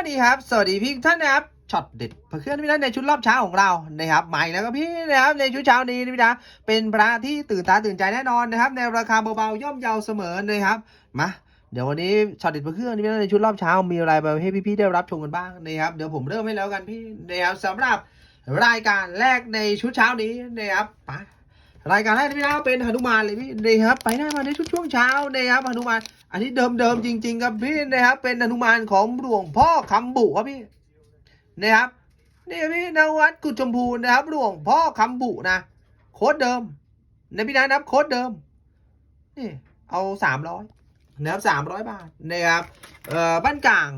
วัสดีครับ สวัสดีพี่ท่านนะครับช็อตเด็ดเพื่อนพี่ท่านในชุดรอบเช้าของเรานะครับใหม่แล้วก็พี่นะครับในชุดเช้านี้นะพี่นะเป็นพระที่ตื่นตาตื่นใจแน่นอนนะครับในราคาเบาๆย่อมเยาเสมอนะครับมาเดี๋ยววันนี้ช็อตเด็ดเพื่อนพี่ท่านในชุดรอบเช้ามีอะไรมาให้พี่ๆได้รับชมกันบ้างนะครับเดี๋ยวผมเริ่มให้แล้วกันพี่นะครับสำหรับรายการแรกในชุดเช้านี้นะครับไป รายการแรกพี่นะเป็นหนุมานเลยพี่นะครับ ไปได้มาในชุดช่วงเช้านะครับหนุมานอันนี้เดิมๆจริง ๆ ครับพี่นะครับ เป็นอนุมานของหลวงพ่อคำบุครับพี่นะครับนี่พี่นวัดกุฎชมพูนะครับหลวงพ่อคำบุนะโค้ดเดิมนะพี่นะนับโค้ดเดิมนี่เอาสามร้อยนะครับสามร้อยบาทนะครับเอ่อบ้านกลาง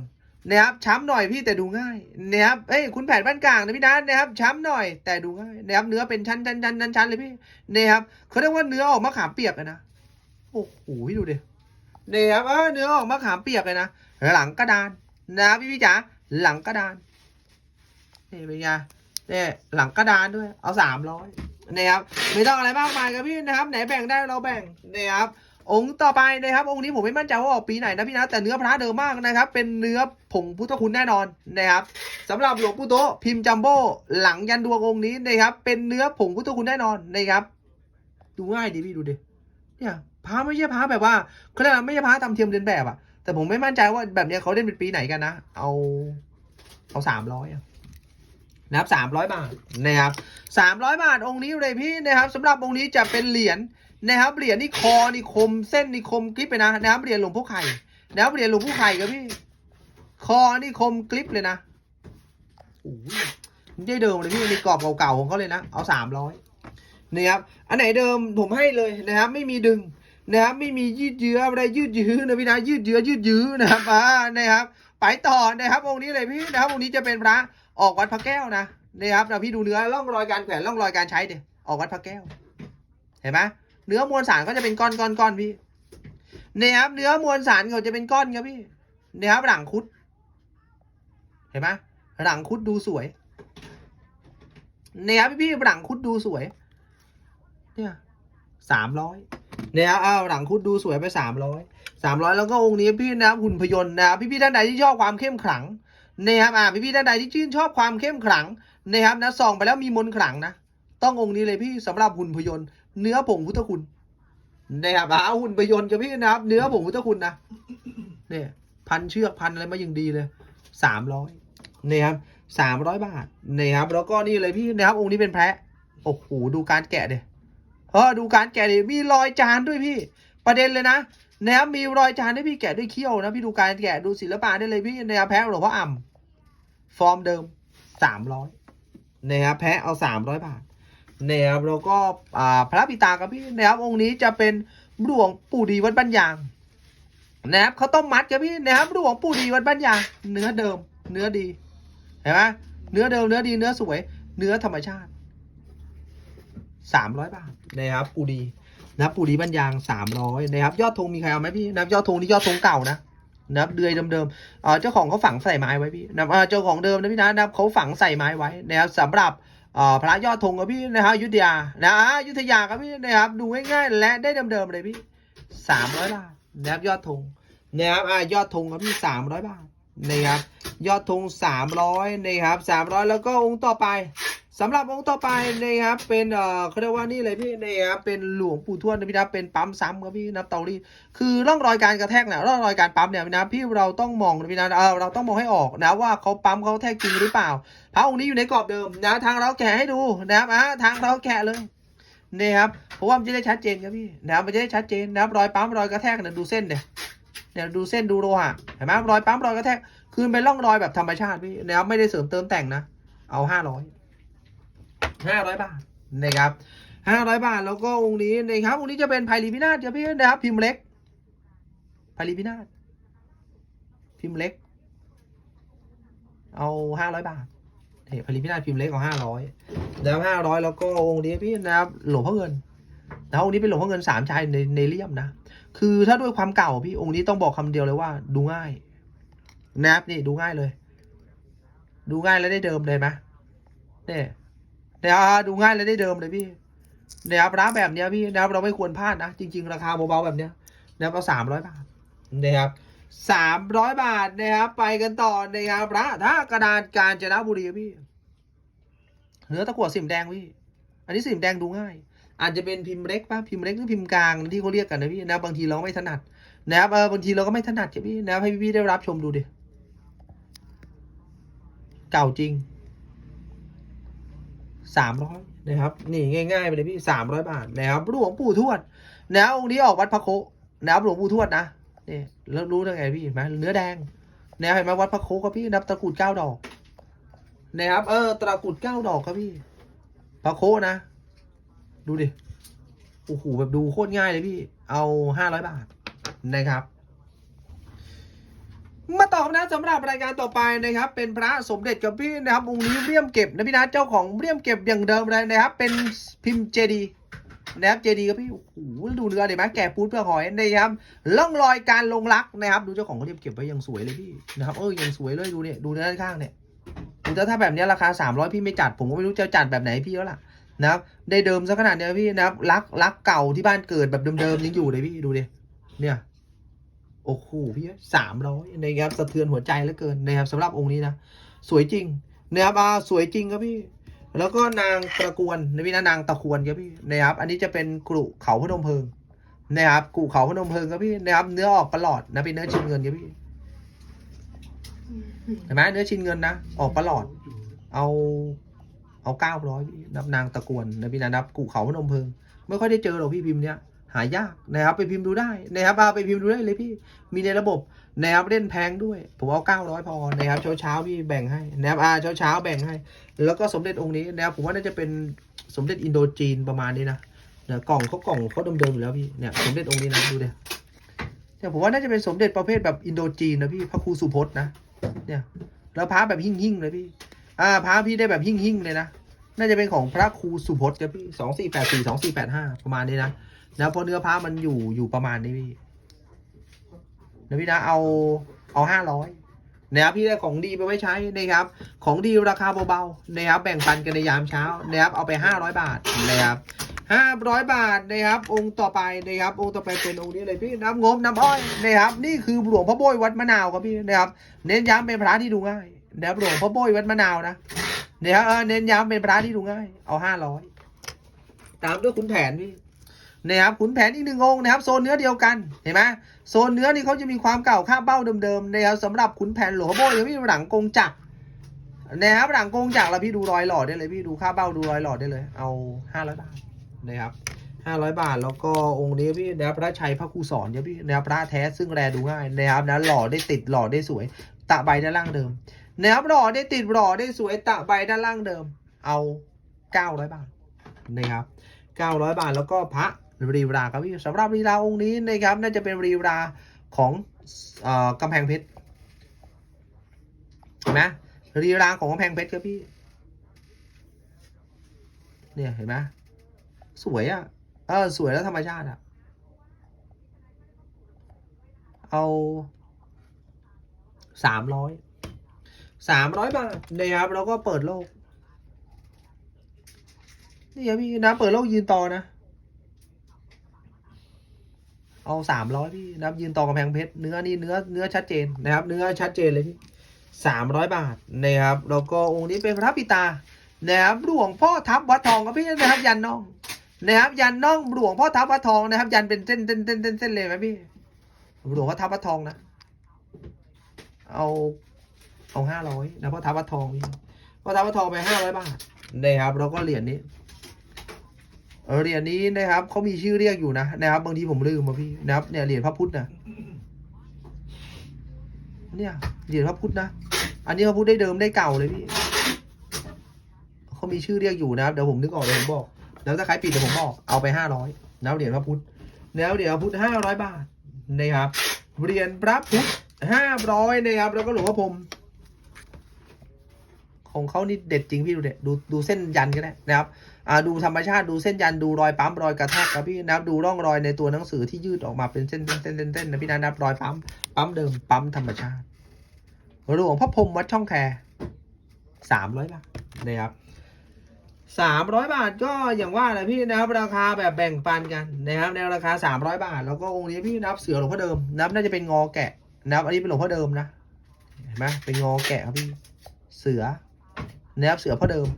นะครับช้ำหน่อยพี่แต่ดูง่ายนะครับเอ้ยคุณแผนบ้านกลางนะพี่นะนะครับช้ำหน่อยแต่ดูง่ายนะครับเนื้อเป็นชั้นชั้นชั้นชั้นชั้นเลยพี่นะครับเขาเรียกว่าเนื้อออกมาขามเปียกนะโอ้โหดูดิเนี่ยครับเออเนื้อออกมะขามเปียกเลยนะหลังกระดานนะพี่พี่จ๋าหลังกระดานนี่เป็นไงเนี่ยหลังกระดานด้วย เอาสามร้อยนี่ครับไม่ต้องอะไรมากมายครับพี่นะครับ ไหนแบ่งได้เราแบ่งนี่ครับ องค์ต่อไปนะครับ องค์นี้ผมไม่มั่นใจว่าออกปีไหนนะพี่นะแต่เนื้อพระเดิมมากนะครับ เป็นเนื้อผงพุทธคุณแน่นอนนะครับสำหรับหลวงปู่โตพิมพ์จัมโบ้หลังยันดวงองค์นี้นะครับ เป็นเนื้อผงพุทธคุณแน่นอนนะครับ ดูง่ายดีพี่ดูดิเนี่ยพระไม่ใช่พระแบบว่าเขาเรียกอะไม่ใช่พระตามเทียมเรียนแบบอะแต่ผมไม่มั่นใจว่าแบบเนี้ยเขาเล่นเป็นปีไหนกันนะเอาเอาสามร้อยนะครับสามร้อยบาทนะครับสามร้อยบาทองค์นี้เลยพี่นะครับสำหรับองค์นี้จะเป็นเหรียญ นะครับเหรียญนี่คอนี่คมเส้นนี่คมกริบไปนะนะครับเหรียญหลวงพ่อไข่นะครับเหรียญหลวงพ่อไข่ครับพี่คอนี่คมกริบเลยนะโอ้ยไม่ได้เดิมเลยพี่นี่กรอบเก่าๆของเขาเลยนะเอาสามร้อยนะครับอันไหนเดิมผมให้เลยนะครับ ไม่มีดึงนะครับไม่มียืดเยื้ออะไรยืดยื้อนะพี่นะยืดเยื้อยืดยื้อนะครับอ่านะครับไปต่อนะครับองค์นี้เลยพี่นะครับองค์นี้จะเป็นพระออกวัดพระแก้วนะนะครับเราพี่ดูเนื้อร่องรอยการแขวนร่องรอยการใช้เดี๋ยออกวัดพระแก้ว เห็นไหม นื้อมวลสารก็จะเป็นก้อนก้อนก้อนพี่นะครับเนื้อมวลสารเขาจะเป็นก้อนครับพี่นะครับหลังคุด เห็นไหมหลังคุดดูสวยนะครับพี่ๆหลังคุดดูสวย เนี่ยสามร้อยเนี่ยเอาหลังคุดดูสวยไปสามร้อยสามร้อยแล้วก็องค์นี้พี่นะครับหุ่นพยนต์นะครับพี่พี่ท่านใดที่ชอบความเข้มขลังนะครับอ่าพี่พี่ท่านใดที่ชื่นชอบความเข้มขลังนะครับนะส่องไปแล้วมีมนขลังนะต้ององค์นี้เลยพี่สำหรับหุ่นพยนต์ เนื้อผงพุทธคุณนะครับอ่าหุ่นพยนต์กับพี่นะครับ เนื้อผงพุทธคุณนะเนี่ยพันเชือกพันอะไรมาอย่างดีเลยสามร้อยนะครับสามร้อยบาทนะครับแล้วก็นี่เลยพี่นะครับ องค์นี้เป็นแพะโอ้โหดูการแกะเดยเออดูการแกะดิมีรอยจานด้วยพี่ ประเด็นเลยนะนะครับมีรอยจานให้พี่แกะด้วยเขี้ยวนะพี่ดูการแกะดูศิลปะได้เลยพี่นะครับแพ้หลวงพ่ออ่ำฟอร์มเดิมสามร้อยนะครับแพ้เอาสามร้อยบาท นะครับแล้วก็อ่าพระปิตาครับพี่นะครับองค์นี้จะเป็นหลวงปู่ดีวัดบ้านยางนะครับเขาต้มมัดครับพี่นะครับหลวงปู่ดีวัดบ้านยางเนื้อเดิม เนื้อดีเห็นไหมเนื้อเดิมเนื้อดีเนื้อสวย เนื้อธรรมชาติสามร้อยบาทนะครับปูดีนะครับปูดีบ้านยางสามร้อยนะครับยอดธงมีใครเอาไหมพี่นะครับยอดธงนี่ยอดธงเก่านะนะครับเดือยเดิมๆเอ่อเจ้าของเขาฝังใส่ไม้ไว้พี่นะครับเอ่อเจ้าของเดิมนะพี่นะนะครับเขาฝังใส่ไม้ไว้นะครับสำหรับ พระยอดธงครับพี่นะครับยุทธยานะอ่าอยุทธยาครับพี่นะครับดูง่ายๆและได้เดิมๆเลยพี่สามร้อยบาทนะครับยอดธงนะครับอ่ายอดธงครับพี่สามร้อยบาทนะครับยอดธงสามร้อยนะครับสามร้อยแล้วก็องค์ต่อไป สำหรับองค์ต่อไปนะครับเป็นเอ่อเขาเรียกว่านี่เลยพี่นะครับเป็นหลวงปู่ทวดนะพี่นะเป็นปั๊มซ้ำครับพี่นะเตารีดคือร่องรอยการกระแทกเนี่ยร่องรอยการปั๊มเนี่ยนะพี่เราต้องมองนะพี่นะเออเราต้องมองให้ออกนะว่าเขาปั๊มเขาแทกจริงหรือเปล่า พระองค์นี้อยู่ในกรอบเดิมนะทางเราแกะให้ดูนะครับอะทางเราแกะเลยนี่ครับเพราะว่ามันจะได้ชัดเจนครับพี่นะมันจะได้ชัดเจนนะครับรอยปั๊มรอยกระแทกเนี่ยดูเส้นเดี๋ยเนี่ยดูเส้นดูโลหะเห็นไหมรอยปั๊มรอยกระแทกคือเป็นร่องรอยแบบธรรมชาติพี่นะครับไม่ได้เสริมเติมแต่งนะเอาห้าร้อย ห้าร้อยบาทนะครับห้าร้อยบาทแล้วก็องค์นี้นะครับองค์นี้จะเป็นไพลีพินาศครับพี่นะครับ พิมพ์เล็กไพลีพินาศพิมพ์เล็ก เอาห้าร้อยบาทเฮ้ยไพลีพินาศพิมพ์เล็กเอาห้าร้อยแล้วห้าร้อยแล้วก็องค์นี้พี่นะครับหลวงพ่อเงินนะองค์นี้เป็นหลวงพ่อเงินสามชายในในเลี่ยมนะ คือถ้าด้วยความเก่าพี่องค์นี้ต้องบอกคำเดียวเลยว่า ดูง่ายนะครับนี่ดูง่ายเลย ดูง่ายแล้วได้เดิมเลยไหมเนี่ย เนี่ยดูง่ายเลยได้เดิมเลยพี่นี่ยครับร้านแบบเนี้ยพี่นะครับเราไม่ควรพลาดนะ จริง ๆ ราคาเบาๆแบบเนี้ยนะครับเอาสามร้อยบาทนะครับสามร้อยบาทนะครับ ไปกันต่อนะครับพระท่ากระดานกาญจนบุรีพี่เนื้อตะกั่วสิมแดงพี่ อันนี้สิมแดงดูง่าย อาจจะเป็นพิมพ์เล็กป่ะพิมพ์เล็กหรือพิมพ์กลางที่เขาเรียกกันนะพี่นะบางทีเราไม่ถนัดนะครับเออบางทีเราก็ไม่ถนัดจ้ะพี่นะให้พี่ๆได้รับชมดูดิเก่าจริง สามร้อยนะครับนี่ง่ายๆไปเลยพี่สามร้อยบาทนะครับหลวงปู่ทวดนะครับองค์นี้ออกวัดพระโคนะครับหลวงปู่ทวดนะนี่แล้วรู้ได้ไงพี่เห็นไหมเนื้อแดงนะเห็นไหมวัดพระโคครับพี่นับตะกุดเก้าดอกนะครับเออตะกุดเก้าดอกครับพี่พระโคนะ ดูดิโอ้โหแบบดูโคตรง่ายเลยพี่ เอาห้าร้อยบาทนะครับ มาตอบนะสำหรับรายการต่อไปนะครับ เป็นพระสมเด็จกับพี่นะครับองค์นี้เรียมเก็บนะพี่นะเจ้าของเรียมเก็บอย่างเดิมเลยนะครับ เป็นพิมพ์เจดีนะครับเจดีครับพี่โอ้โหดูเนื้อเดี๋ยวไหมแกะปูดเพื่อหอยนะครับล่องรอยการลงรักนะครับ ดูเจ้าของเขาเรียมเก็บไว้ยังสวยเลยพี่นะครับเออยังสวยเลยดูเนี่ยดูเนื้อด้านข้างเนี่ยดูแต่ถ้าแบบนี้ราคาสามร้อยพี่ไม่จัด ผมก็ไม่รู้จะจัดแบบไหนพี่แล้วล่ะนะครับได้เดิมซะขนาดเนี้ยพี่นะครับรักรักเก่าที่บ้านเกิดแบบเดิมๆยังอยู่เลยพี่ดูดิเนี่ย โอ้โหพี่สามร้อยนะครับสะเทือนหัวใจเหลือเกินนะครับสำหรับองค์นี้นะสวยจริงนะครับอ่าสวยจริงครับพี่ แล้วก็นางตะกวนนะพี่นะนางตะควรครับพี่นะครับ อันนี้จะเป็นกรุเขาพนมเพิงนะครับกรุเขาพนมเพิงครับพี่นะครับเนื้อออกประหลอดนะเป็นเนื้อชิ้นเงินครับพี่เห็นไหมเนื้อชิ้นเงินนะออกประหลอด เอาเอาเก้าร้อยนับนางตะกวนนะพี่นะนับกูเขาพนมเพิง ไม่ค่อยได้เจอหรอกพี่พิมพ์เนี้ย หายากนะครับไปพิมพ์ดูได้นะครับเอาไปพิมพ์ดูได้เลยพี่มีในระบบนะครับเล่นแพงด้วย ผมเอาเก้าร้อยพอนะครับเช้าเช้าพี่แบ่งให้นะครับอาเช้าเช้าแบ่งให้ แล้วก็สมเด็จองค์นี้นะครับผมว่าน่าจะเป็นสมเด็จอินโดจีนประมาณนี้นะเนี่ยกล่องเขากล่องเขาเดิมๆอยู่แล้วพี่เนี่ยสมเด็จองค์นี้นะดูดิเนี่ยผมว่าน่าจะเป็นสมเด็จประเภทแบบอินโดจีนนะพี่พระครูสุพจน์นะเนี่ยแล้วพระแบบหิ่งๆเลยพี่อ่าพระพี่ได้แบบหิ่งๆเลยนะน่าจะเป็นของพระครูสุพจน์ครับพี่สองสี่แปดสี่สองสี่แปดห้าประมาณนี้นะ นะเพราะเนื้อพระมันอยู่อยู่ประมาณนี้พี่นะพี่นะเอาเอาห้าร้อยนะครับพี่ได้ของดีไปไว้ใช้นะครับ ของดีราคาเบาๆนะครับแบ่งปันกันในยามเช้านะครับเอาไปห้าร้อยบาทนะครับห้าร้อยบาทนะครับ องค์ต่อไปนะครับองค์ต่อไปเป็นองค์นี้เลยพี่น้ำงบน้ำอ้อยนะครับนี่คือหลวงพ่อโบยวัดมะนาวครับพี่นะครับเน้นย้ำเป็นพระที่ดูง่ายนะครับหลวงพ่อโบยวัดมะนาวนะเนี่ยเออเน้นย้ำเป็นพระที่ดูง่ายเอาห้าร้อยตามด้วยขุนแผนพี่ นะครับขุนแผนอีกหนึ่งองค์นะครับ โซนเนื้อเดียวกันเห็นไหมโซนเนื้อนี่เขาจะมีความเก่าค่าเบ้าเดิมๆนะครับสำหรับขุนแผนหลวงพ่อโบยพี่หลังกงจักรนะครับหลังกงจักรแล้วพี่ดูรอยหล่อได้เลยพี่ดูค่าเบ้าดูรอยหล่อได้เลย เอาห้าร้อยบาทนะครับห้าร้อยบาทแล้วก็องค์นี้พี่นะครับพระชัยพระครูสอนเนี่ยพี่นะครับพระแท้ซึ่งแรดูง่ายนะครับนะหล่อได้ติดหล่อได้สวย ตะใบด้านล่างเดิมนะครับหล่อได้ติดหล่อได้สวยตะใบด้านล่างเดิม เอาเก้าร้อยบาทนะครับเก้าร้อยบาทแล้วก็พระ รีราครับพี่สำหรับรีราองค์นี้นะครับน่าจะเป็นรีราของอ่อกำแพงเพชรเห็นไหมรีราของกำแพงเพชรครับพี่ เนี่ยเห็นไหมสวยอะ่ะเออสวยแล้วธรรมชาติอะ่ะ เอาสามร้อยสามร้อยบาทนะครับแล้วก็เปิดโลกนี่ครับพี่นะเปิดโลกยืนต่อนะ เอาสามร้อยพี่นะครับยืนต่อกำแพงเพชรเนื้อนี่เนื้อเนื้อชัดเจนนะครับ เนื้อชัดเจนเลยพี่สามร้อยบาทนะครับแล้วก็องค์นี้เป็นพระปิตานะครับหลวงพ่อทับวัดทองครับพี่นะครับ ยันน่องนะครับ ยันน่องหลวงพ่อทับวัดทองนะครับ ยันเป็นเส้นเส้นเส้นเส้นเส้นเลยไหมพี่หลวงพ่อทับวัดทองนะ เอาเอาห้าร้อยนะพราะทับวัดทองพี่พราะทับวัดทองไปห้าร้อยบาทนะครับแล้วก็เหรียญนี้ เหรียญนี้นะครับเขามีชื่อเรียกอยู่นะนะครับ บางทีผมลืมมาพี่นะครับเนี่ยเหรียญพระพุทธนะเนี่ยเหรียญพระพุทธนะอันนี้พระพุทธได้เดิมได้เก่าเลยพี่เขามีชื่อเรียกอยู่นะครับเดี๋ยวผมนึกออกเดี๋ยวผมบอก แล้วถ้าใครปิดเดี๋ยวผมบอกเอาไปห้าร้อยแล้วเหรียญพระพุทธแล้วเหรียญพระพุทธห้าร้อยบาทนะครับเหรียญพระพุทธห้าร้อยนะครับ แล้วก็หลวงพ่อพรม ของเขานี่เด็ดจริงพี่ดูเด็ดดูดูเส้นยันก็ได้นะครับอ่าดูธรรมชาติดูเส้นยันดูรอยปั๊มรอยกระแทกครับพี่นะครับดูร่องรอยในตัวหนังสือที่ยืดออกมาเป็นเส้นเส้นเส้นเส้นเส้นนะพี่นะนับรอยปั๊มปั๊มเดิมปั๊มธรรมชาติหลวงพ่อพรมวัดช่องแคสามร้อยบาทนะครับสามร้อยบาทก็อย่างว่าแหละพี่นะครับราคาแบบแบ่งปันกันนะครับในราคาสามร้อยบาท แล้วก็องค์นี้พี่นับเสือหลวงพ่อเดิมนับน่าจะเป็นงอแกะนับอันนี้เป็นหลวงพ่อเดิมนะเห็นไหมเป็นงอแกะครับพี่เสือ นะครับเสือพ่อเดิม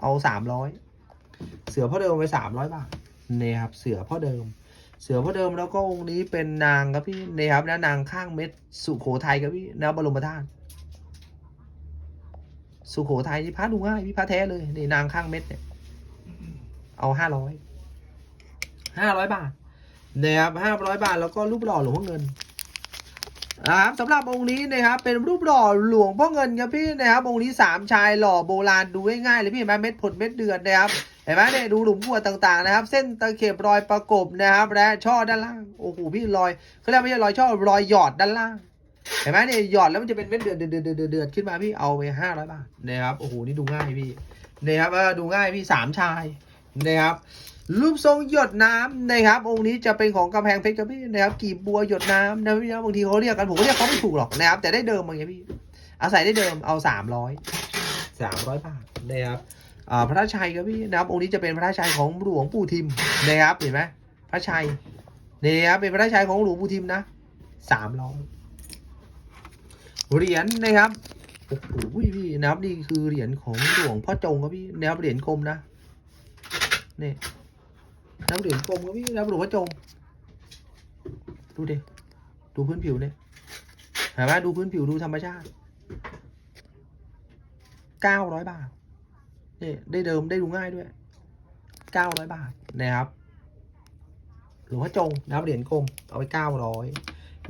เอาสามร้อยเสือพ่อเดิมไปสามร้อยบาทนี่ครับเสือพ่อเดิม เสือพ่อเดิมแล้วก็องค์นี้เป็นนางครับพี่นี่ครับนะนางข้างเม็ดสุโขทัยครับพี่นะบรมธาตุสุโขทัยนี่พระดูง่ายพี่พระแท้เลยนี่นางข้างเม็ดเนี่ยเอาห้าร้อยห้าร้อยบาทนะครับห้าร้อยบาทแล้วก็รูปหล่อหลวงพ่อเงิน นะครับสำหรับองค์นี้นะครับเป็นรูปหล่อหลวงพ่อเงินครับพี่นะครับองค์นี้สามชายหล่อโบราณดูง่ายๆเลยพี่เห็นไหมเม็ดผลเม็ดเดือนนะครับเห็นไหมเนี่ยดูหลุมบัวต่างๆนะครับ เส้นตะเข็บรอยประกบนะครับ และช่อด้านล่างโอ้โหพี่รอยเขาเรียกไม่ใช่รอยช่อรอยหยอดด้านล่างเห็นไหมเนี่ยหยอดแล้วมันจะเป็นเม็ดเดือดเดือดเดือดเดือดเดือดขึ้นมาพี่เอาไปห้าร้อยบาทนะครับโอ้โหนี่ดูง่ายพี่นะครับเออดูง่ายพี่สามชายนะครับ รูปทรงหยดน้ำนะครับ องค์นี้จะเป็นของกำแพงเพชรครับพี่นะครับกีบบัวหยดน้ำนะพี่นะบางทีเขาเรียกกันผมก็เรียกเขาไม่ถูกหรอกนะครับ แต่ได้เดิมบางอย่างพี่อาศัยได้เดิมเอาสามร้อยสามร้อยบาทนะครับพระชัยครับพี่นะครับ องค์นี้จะเป็นพระชัยของหลวงปู่ทิมนะครับเห็นไหมพระชัยนี่ครับเป็นพระชัยของหลวงปู่ทิมนะสามร้อยเหรียญนะครับโอ้โหพี่นะครับนี่คือเหรียญของหลวงพ่อจงครับพี่นะครับเหรียญกลมนะนี่ น้ำเหรียญกลมครับพี่นะครับหลวงพ่อจง ดูดิ ดูพื้นผิวเนี่ยเห็นไหมดูพื้นผิวดูธรรมชาติเก้าร้อยบาทนี่ได้เดิมได้ดูง่ายด้วยเก้าร้อยบาทนะครับ หลวงพ่อจงนะครับเหรียญกลมเอาไปเก้าร้อย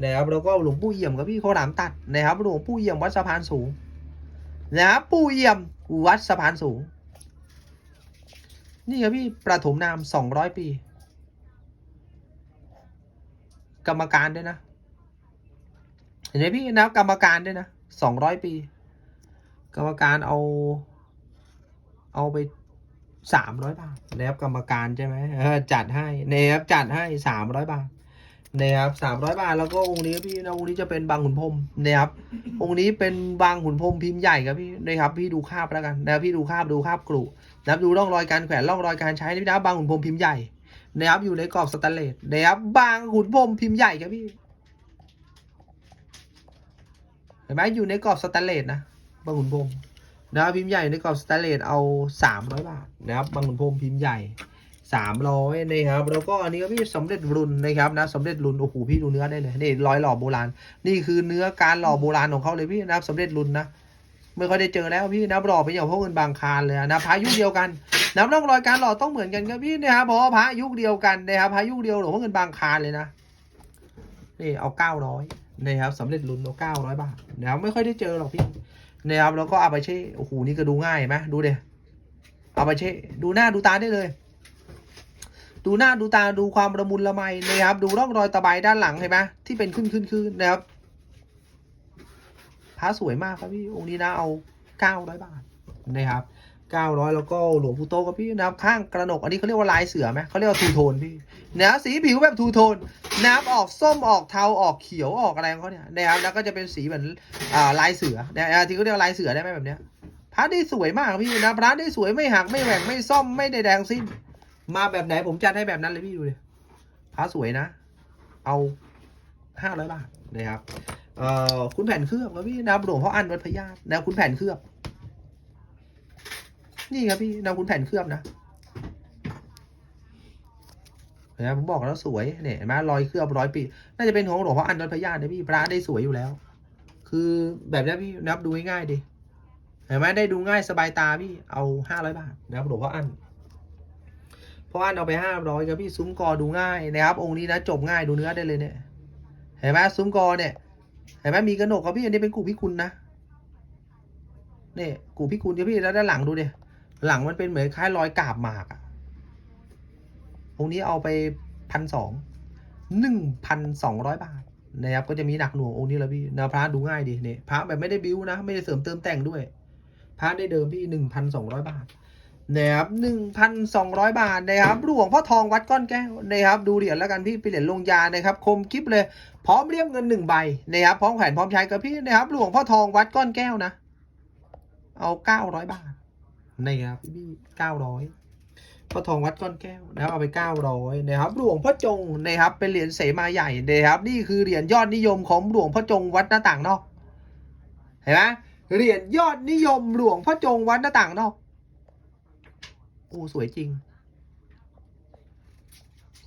นะครับแล้วก็หลวงปู่เอี่ยมครับพี่เขาหลามตัดนะครับหลวงปู่เอี่ยมวัดสะพานสูงนะครับปู่เอี่ยมวัดสะพานสูง นี่ครับพี่ประถมนามสองร้อยปี กรรมการด้วยนะ เห็นไหมพี่นะกรรมการด้วยนะสองร้อยปี กรรมการเอา เอาไปสามร้อยบาทนะครับกรรมการใช่ไหมจัดให้นะครับจัดให้สามร้อยบาท นะครับสามร้อยบาทแล้วก็องค์นี้พี่นะองค์นี้จะเป็นบางขุนพรมนะครับ องค์นี้เป็นบางขุนพรมพิมพ์ใหญ่ครับพี่นะครับพี่ดูคาบแล้วกันนะครับพี่ดูคาบดูคาบกรุนะครับดูร่องรอยการแขวนร่องรอยการใช้นี่นะบางขุนพรมพิมพ์ใหญ่นะครับอยู่ในกรอบสแตนเลสนะครับบางขุนพรมพิมพ์ใหญ่ครับพี่เห็นไหมอยู่ในกรอบสแตนเลสนะบางขุนพรมนะครับพิมพ์ใหญ่ในกรอบสแตนเลสเอาสามร้อยบาทนะครับบางขุนพรมพิมพ์ใหญ่ สามร้อยนะครับแล้วก็อันนี้ก็พี่สำเร็จรุ่นนะครับนะสำเร็จรุ่นโอ้โหพี่ดูเนื้อได้เลยนี่ร้อยหล่อโบราณ นี่คือเนื้อการหล่อโบราณของเขาเลยพี่นะครับสำเร็จรุ่นนะไม่ค่อยได้เจอแล้วพี่นะหล่อเป็นอย่างพวกเงินบางคารเลยนะพายุคเดียวกันน้ำร่องรอยการหล่อต้องเหมือนกันครับพี่นะครับเพราะว่าพระยุคเดียวกันนะครับพระยุคเดียวหลวงพ่อเงินบางคารเลยนะนี่เอาเก้าร้อยนะครับสำเร็จรุ่นเอาเก้าร้อยบาทนะครับไม่ค่อยได้เจอหรอกพี่นะครับแล้วก็อาบาเช่โอ้โหนี่ก็ดูง่ายไหมดูเดี๋ยอาบาเช่ดูหน้าดูตาได้เลย ดูหน้าดูตาดูความระมุนละไมนะครับ ดูร่องรอยตะไบด้านหลังเห็นไหมที่เป็นขึ้นขึ้นขึ้นนะครับพระสวยมากครับพี่องค์นี้นะเอาเก้าร้อยบาทนะครับเก้าร้อยแล้วก็หลวงปู่โตกับพี่นะครับข้างกระหนกอันนี้เขาเรียกว่าลายเสือไหมเขาเรียกว่าทูโทนพี่นะสีผิวแบบทูโทนนะครับออกส้มออกเทาออกเขียวออกอะไรของเขาเนี่ยนะครับแล้วก็จะเป็นสีเหมือนอ่าลายเสือนะที่เขาเรียกว่าลายเสือได้ไหมแบบเนี้ยพระได้สวยมากพี่นะพระได้สวยไม่หักไม่แหว่งไม่ซ่อมไม่ได้แดงสิ้น มาแบบไหนผมจัดให้แบบนั้นเลยพี่ดูเลยพระสวยนะ เอาห้าร้อยบาทนะครับเอ่อคุณแผ่นเคลือบครับพี่นะหลวงพ่ออันวัดพญาตนะคุณแผ่นเคลือบ นี่ครับพี่นะคุณแผ่นเคลือบนะนะผมบอกแล้วสวยเนี่ยเห็นไหมรอยเคลือบร้อยปีน่าจะเป็นของหลวงพ่ออันวัดพญาตนะพี่พระได้สวยอยู่แล้ว คือแบบนี้พี่นับดูง่ายๆดิเห็นไหมได้ดูง่ายสบายตาพี่เอาห้าร้อยบาทนะครับหลวงพ่ออัน เพราะอันเอาไปห้าร้อยครับพี่ซุ้มกอดูง่ายนะครับ องค์นี้นะจบง่ายดูเนื้อได้เลยเนี่ย เห็นไหมซุ้มกอเนี่ยเห็นไหมมีกระหนกครับพี่อันนี้เป็นกูพิคุณนะเนี่ยกูพิคุณครับพี่แล้วด้านหลังดูเนี่ยหลังมันเป็นเหมือนคล้ายรอยกาบหมากอะองค์นี้เอาไปพันสองหนึ่งพันสองร้อยบาทนะครับก็จะมีหนักหน่วงองค์นี้แล้วพี่นะพระดูง่ายดีเนี่ยพระแบบไม่ได้บิ้วนะ ไม่ได้เสริมเติมแต่งด้วยพระได้เดิมพี่หนึ่งพันสองร้อยบาท นะครับหนึ่งพันสองร้อยบาทนะครับหลวงพ่อทองวัดก้อนแก้วนะครับดูเหรียญแล้วกันพี่เป็นเหรียญลงยานะครับคมคลิปเลย พร้อมเรียบเงินหนึ่งใบนะครับพร้อมแขวนพร้อมใช้กับพี่นะครับหลวงพ่อทองวัดก้อนแก้วนะ เอาเก้าร้อยบาทนะครับพี่เก้าร้อยพ่อทองวัดก้อนแก้วนะครับเอาไปเก้าร้อยนะครับหลวงพ่อจงนะครับเป็นเหรียญเสมาใหญ่นะครับนี่คือเหรียญยอดนิยมของหลวงพ่อจงวัดหน้าต่างนอกเห็นไหมเหรียญยอดนิยมหลวงพ่อจงวัดหน้าต่างนอก โอ้สวยจริง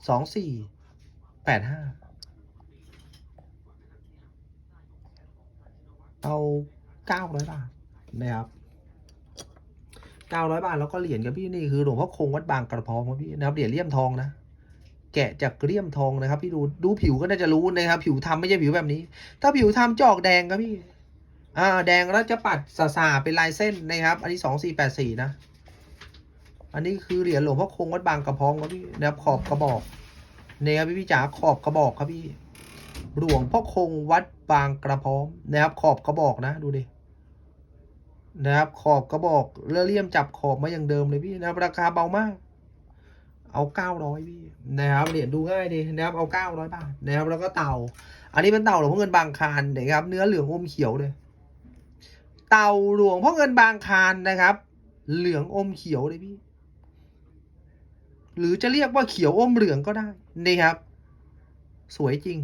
สองสี่ แปดห้า เอาเก้าร้อยบาทนะครับเก้าร้อยบาทแล้วก็เหรียญกับพี่นี่คือหลวงพ่อคงวัดบางกระพร้อมครับพี่นะครับเหรียญเลี่ยมทองนะแกะจากเลี่ยมทองนะครับ พี่ดูดูผิวก็น่าจะรู้นะครับ ผิวทำไม่ใช่ผิวแบบนี้ ถ้าผิวทำจอกแดงครับพี่ อ่า แดงแล้วจะปัดสาสาๆเป็นลายเส้นนะครับ อันนี้สองสี่แปดสี่นะ อันนี้คือเหรียญหลวงพ่อคงวัดบางกระพร้อมครับพี่นะครับขอบกระบอกเนี่ยครับพี่พี่จ๋าขอบกระบอกครับพี่หลวงพ่อคงวัดบางกระพร้อมนะครับขอบกระบอกนะดูดินะครับขอบกระบอกเลื่อเลี่ยมจับขอบมาอย่างเดิมเลยพี่นะครับราคาเบามาก เอาเก้าร้อยพี่นะครับเหรียญดูง่ายดีนะครับเอาเก้าร้อยบาทนะครับแล้วก็เต่า อันนี้เป็นเต่าหลวงพ่อเงินบางคานนะครับ เนื้อเหลืองอมเขียวเลย เต่าหลวงพ่อเงินบางคานนะครับ เหลืองอมเขียวเลยพี่ หรือจะเรียกว่าเขียวอมเหลืองก็ได้นี่ครับ สวยจริง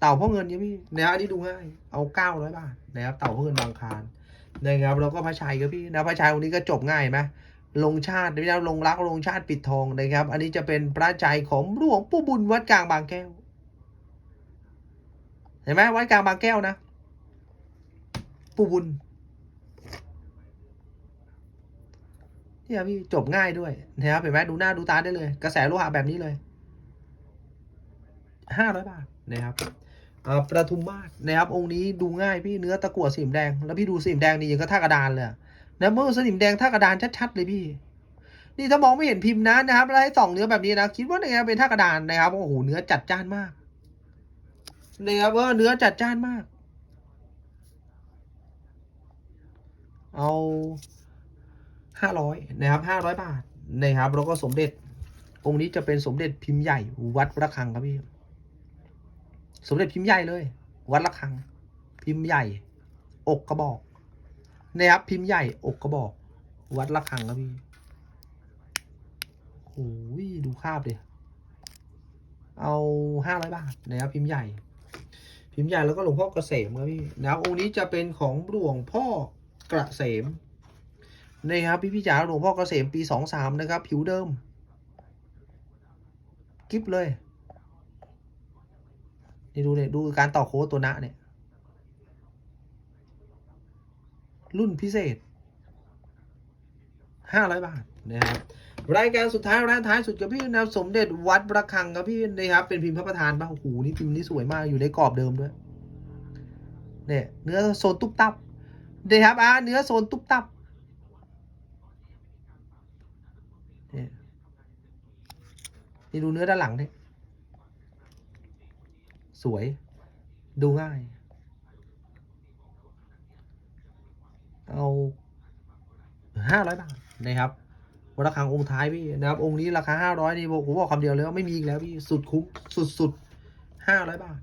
เต่าพ่อเงินเนี่ยพี่นะอันนี้ดูง่าย เอาเก้าร้อยบาทนะครับ เต่าพ่อเงินบางคานนะครับแล้วก็พระชัยครับพี่นะพระชัยองค์นี้ก็จบง่ายไหมลงชาติพี่นะลงรักลงชาติปิดทองนะครับ อันนี้จะเป็นพระชัยของหลวงปู่บุญวัดกลางบางแก้วเห็นไหมวัดกลางบางแก้วนะปู่บุญ เนี่ยพี่จบง่ายด้วยนะครับเห็นไหมดูหน้าดูตาได้เลย กระแสโลหะแบบนี้เลยห้าร้อยบาทนะครับประทุมมาศนะครับองค์นี้ดูง่ายพี่เนื้อตะกั่วสีแดง แล้วพี่ดูสีแดงนี่ยังก็ท่ากระดานเลยนะเมื่อสนิมแดงท่ากระดานชัดๆเลยพี่ นี่ถ้ามองไม่เห็นพิมพ์นะนะครับแล้วให้ส่องเนื้อแบบนี้นะคิดว่าเนี่ยเป็นท่ากระดานนะครับโอ้โหเนื้อจัดจ้านมากนะครับว่าเนื้อจัดจ้านมาก เอา ห้าร้อยนะครับห้าร้อยบาทนะครับแล้วก็สมเด็จองค์นี้จะเป็นสมเด็จพิมพ์ใหญ่วัดระฆังครับพี่ สมเด็จพิมพ์ใหญ่เลย วัดระฆัง พิมพ์ใหญ่ อกกระบอกนะครับพิมพ์ใหญ่อกกระบอก วัดระฆังครับพี่โอ้ยดูคาบดิเอาห้าร้อยบาทนะครับพิมพ์ใหญ่ พิมพ์ใหญ่แล้วก็หลวงพ่อเกษมครับพี่นะครับองค์นี้จะเป็นของหลวงพ่อกระเสม นะครับพี่พี่จ๋าหลวงพ่อเกษมปีสองสามนะครับ ผิวเดิมกิฟเลยนี่ดูเนี่ยดูการต่อโค้ดตัวนะเนี่ย รุ่นพิเศษห้าร้อยบาทนะครับรายการสุดท้ายร้านท้ายสุดกับพี่นะสมเด็จวัดประคังครับพี่นะครับ เป็นพิมพ์พระประธานปะโอ้โหนี่พิมพ์นี้สวยมากอยู่ในกรอบเดิมด้วยเนี่ยเนื้อโซนตุ๊บตับนะครับอ่าเนื้อโซนตุ๊บตับเนี่นี่ดูเนื้อด้านหลังเนี่ยสวย ดูง่าย เอาห้าร้อยบาทนะครับวัดระฆังองค์ท้ายพี่นะครับ องค์นี้ราคาห้าร้อยนี่ผมบอกคำเดียวเลยว่าไม่มีอีกแล้วพี่ สุดคุ้มสุดสุดห้าร้อยบาท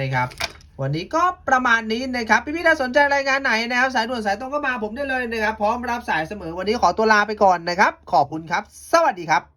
นะครับ วันนี้ก็ประมาณนี้นะครับ พี่พี่ๆถ้าสนใจรายงานไหนนะครับ สายด่วนสายตรงก็มาผมได้เลยนะครับ พร้อมรับสายเสมอวันนี้ขอตัวลาไปก่อนนะครับ ขอบคุณครับ สวัสดีครับ